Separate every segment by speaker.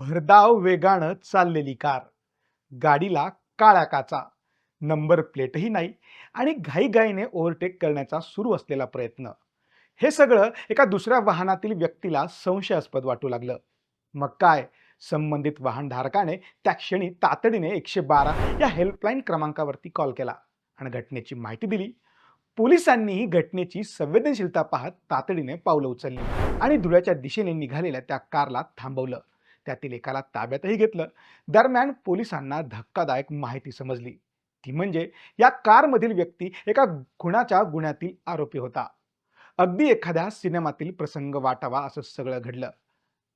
Speaker 1: भरधाव वेगानं चाललेली कार. गाडीला काळ्या काचा नंबर प्लेटही नाही आणि घाईघाईने ओव्हरटेक करण्याचा सुरू असलेला प्रयत्न. हे सगळं एका दुसऱ्या वाहनातील व्यक्तीला संशयास्पद वाटू लागलं. मग काय? संबंधित वाहनधारकाने त्या क्षणी तातडीने एकशे बारा या हेल्पलाईन क्रमांकावरती कॉल केला आणि घटनेची माहिती दिली. पोलिसांनीही घटनेची संवेदनशीलता पाहत तातडीने पावलं उचलली आणि धुळ्याच्या दिशेने निघालेल्या त्या कारला थांबवलं. त्यातील एकाला ताब्यातही घेतलं. दरम्यान पोलिसांना धक्कादायक माहिती समजली. ती म्हणजे या कारमधील व्यक्ती एका खुणाच्या गुन्ह्यातील आरोपी होता. अगदी एखाद्या सिनेमातील प्रसंग वाटावा असं सगळं घडलं.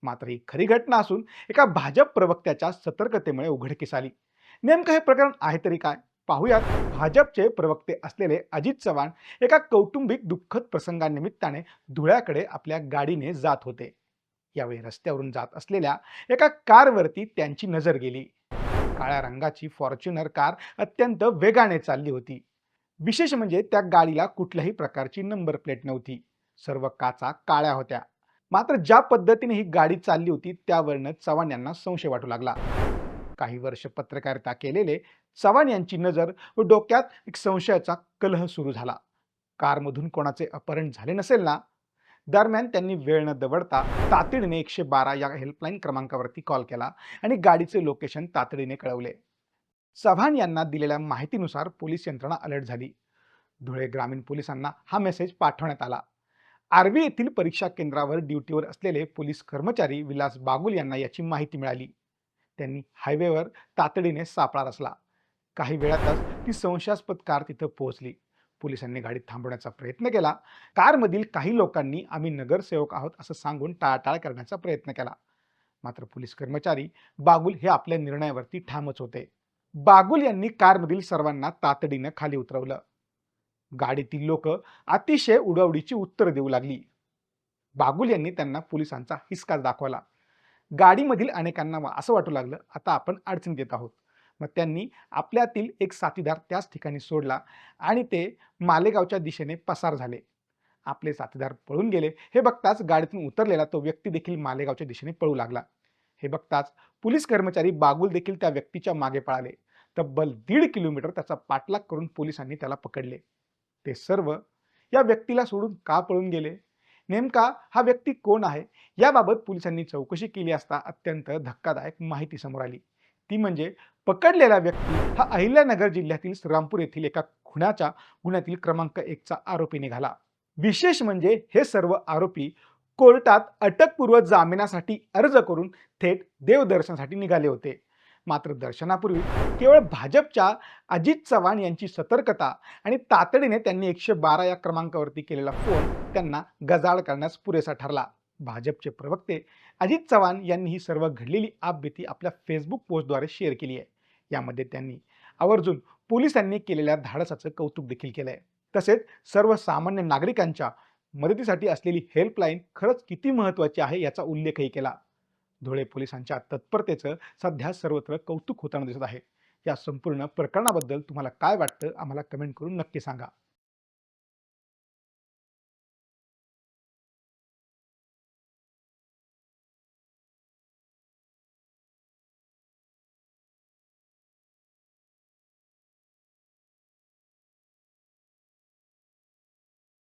Speaker 1: मात्र ही खरी घटना असून एका भाजप प्रवक्त्याच्या सतर्कतेमुळे उघडकीस आली. नेमकं हे प्रकरण आहे तरी काय? पाहुयात. भाजपचे प्रवक्ते असलेले अजित चव्हाण एका कौटुंबिक दुःखद प्रसंगानिमित्ताने धुळ्याकडे आपल्या गाडीने जात होते. यावेळी रस्त्यावरून जात असलेल्या एका कारवरती त्यांची नजर गेली. काळ्या रंगाची फॉर्च्युनर कार अत्यंत वेगाने चालली होती. विशेष म्हणजे त्या गाडीला कुठल्याही प्रकारची नंबर प्लेट नव्हती. सर्व काचा काळ्या होत्या. मात्र ज्या पद्धतीने ही गाडी चालली होती त्यावरनं चव्हाण यांना संशय वाटू लागला. काही वर्ष पत्रकारिता केलेले चव्हाण यांची नजर व डोक्यात एक संशयाचा कलह सुरू झाला. कारमधून कोणाचे अपहरण झाले नसेल ना दरम्यान त्यांनी वेळ न दवडता तातडीने एकशे बारा या हेल्पलाईन क्रमांकावरती कॉल केला आणि गाडीचे लोकेशन तातडीने कळवले. चव्हाण यांना दिलेल्या माहितीनुसार पोलीस यंत्रणा अलर्ट झाली. धुळे ग्रामीण पोलिसांना हा मेसेज पाठवण्यात आला. आर्वी येथील परीक्षा केंद्रावर ड्युटीवर असलेले पोलीस कर्मचारी विलास बागुल यांना याची माहिती मिळाली. त्यांनी हायवेवर तातडीने सापळा रचला. काही वेळातच ती संशयास्पद कार तिथं पोहोचली. पोलिसांनी गाडी थांबवण्याचा प्रयत्न केला. कारमधील काही लोकांनी आम्ही नगरसेवक आहोत असं सांगून टाळाटाळ करण्याचा प्रयत्न केला. मात्र पोलीस कर्मचारी बागुल हे आपल्या निर्णयावरती ठामच होते. बागुल यांनी कारमधील सर्वांना तातडीनं खाली उतरवलं. गाडीतील लोक अतिशय उडवडीची उत्तर देऊ लागली. बागुल यांनी त्यांना पोलिसांचा हिसका दाखवला. गाडीमधील अनेकांना वा- असं वाटू लागलं आता आपण अडचणीत येत आहोत. मग त्यांनी आपल्यातील एक साथीदार त्याच ठिकाणी सोडला आणि ते मालेगावच्या दिशेने पसार झाले. आपले साथीदार पळून गेले. हे बघताच गाडीतून उतरलेला तो व्यक्ती देखील मालेगावच्या दिशेने पळू लागला. हे बघताच पोलीस कर्मचारी बागुल देखील त्या व्यक्तीच्या मागे पळाले. तब्बल दीड किलोमीटर त्याचा पाठलाग करून पोलिसांनी त्याला पकडले. ते सर्व या व्यक्तीला सोडून का पळून गेले? नेमका हा व्यक्ती कोण आहे? याबाबत पोलिसांनी चौकशी केली असता अत्यंत धक्कादायक माहिती समोर आली. ती म्हणजे पकडलेला व्यक्ती हा अहिल्यानगर जिल्ह्यातील श्रीरामपूर येथील एका खुनाच्या गुन्ह्यातील क्रमांक एकचा आरोपी निघाला. विशेष म्हणजे हे सर्व आरोपी कोर्टात अटकपूर्व जामिनासाठी अर्ज करून थेट देवदर्शनासाठी निघाले होते. मात्र दर्शनापूर्वी केवळ भाजपच्या अजित चव्हाण यांची सतर्कता आणि तातडीने त्यांनी एकशे बारा या क्रमांकावरती केलेला फोन त्यांना गजाळ करण्यास पुरेसा ठरला. भाजपचे प्रवक्ते अजित चव्हाण यांनी ही सर्व घडलेली आपबीती आपल्या फेसबुक पोस्टद्वारे शेअर केली आहे. यामध्ये त्यांनी आवर्जून पोलिसांनी केलेल्या धाडसाचं कौतुक देखील केलं आहे तसेच सर्वसामान्य नागरिकांच्या मदतीसाठी असलेली हेल्पलाईन खरंच किती महत्त्वाची आहे याचा उल्लेखही केला. धुळे पोलिसांच्या तत्परतेचं सध्या सर्वत्र कौतुक होताना दिसत आहे. या संपूर्ण प्रकरणाबद्दल तुम्हाला काय वाटतं आम्हाला कमेंट करून नक्की सांगा.